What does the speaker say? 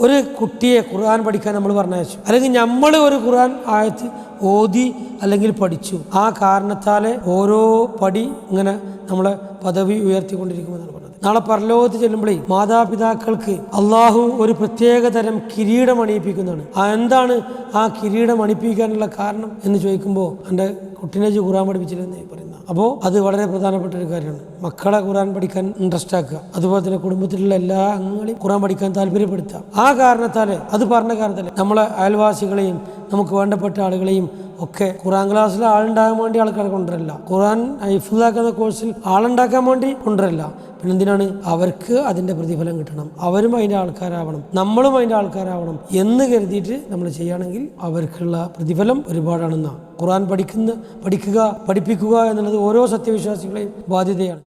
ഒരു കുട്ടിയെ ഖുർആൻ പഠിക്കാൻ നമ്മൾ പറഞ്ഞയച്ചു. അല്ലെങ്കിൽ നമ്മൾ ഒരു ഖുർആൻ ആയത്ത് ഓതി അല്ലെങ്കിൽ പഠിച്ചു. ആ കാരണത്താലെ ഓരോ പടി ഇങ്ങനെ നമ്മളെ പദവി ഉയർത്തിക്കൊണ്ടിരിക്കുമെന്നാണ് പറഞ്ഞത്. നാളെ പരലോകത്ത് ചെല്ലുമ്പോഴേ മാതാപിതാക്കൾക്ക് അള്ളാഹു ഒരു പ്രത്യേക തരം കിരീടം അണിയിപ്പിക്കുന്നതാണ്. എന്താണ് ആ കിരീടം അണിയിപ്പിക്കാനുള്ള കാരണം എന്ന് ചോദിക്കുമ്പോൾ എന്റെ കുട്ടീനെ ഖുർആൻ പഠിപ്പിച്ചില്ലെന്ന് പറയുന്നത് അപ്പോൾ അത് വളരെ പ്രധാനപ്പെട്ട ഒരു കാര്യമാണ്. മക്കളെ ഖുറാൻ പഠിക്കാൻ ഇൻട്രസ്റ്റ് ആക്കുക. അതുപോലെ തന്നെ കുടുംബത്തിലുള്ള എല്ലാ അംഗങ്ങളെയും ഖുറാൻ പഠിക്കാൻ താല്പര്യപ്പെടുത്തുക. ആ കാരണത്താൽ അത് പറഞ്ഞ കാരണത്താൽ നമ്മളെ അയൽവാസികളെയും നമുക്ക് വേണ്ടപ്പെട്ട ആളുകളെയും ഒക്കെ ഖുറാൻ ക്ലാസ്സിൽ ആളുണ്ടാകാൻ വേണ്ടി ആൾക്കാരെ കൊണ്ടുവരില്ല. ഖുറാൻ ഹൈഫുദാക്കുന്ന കോഴ്സിൽ ആളുണ്ടാക്കാൻ വേണ്ടി കൊണ്ടുവരില്ല. പിന്നെ എന്തിനാണ് അവർക്ക് അതിന്റെ പ്രതിഫലം കിട്ടണം. അവരും അതിന്റെ ആൾക്കാരാവണം. നമ്മളും അതിന്റെ ആൾക്കാരാവണം എന്ന് കരുതിയിട്ട് നമ്മൾ ചെയ്യുകയാണെങ്കിൽ അവർക്കുള്ള പ്രതിഫലം ഒരുപാടാണെന്നാണ്. ഖുറാൻ പഠിക്കുന്ന പഠിക്കുക പഠിപ്പിക്കുക എന്നുള്ളത് ഓരോ സത്യവിശ്വാസികളെയും ബാധ്യതയാണ്.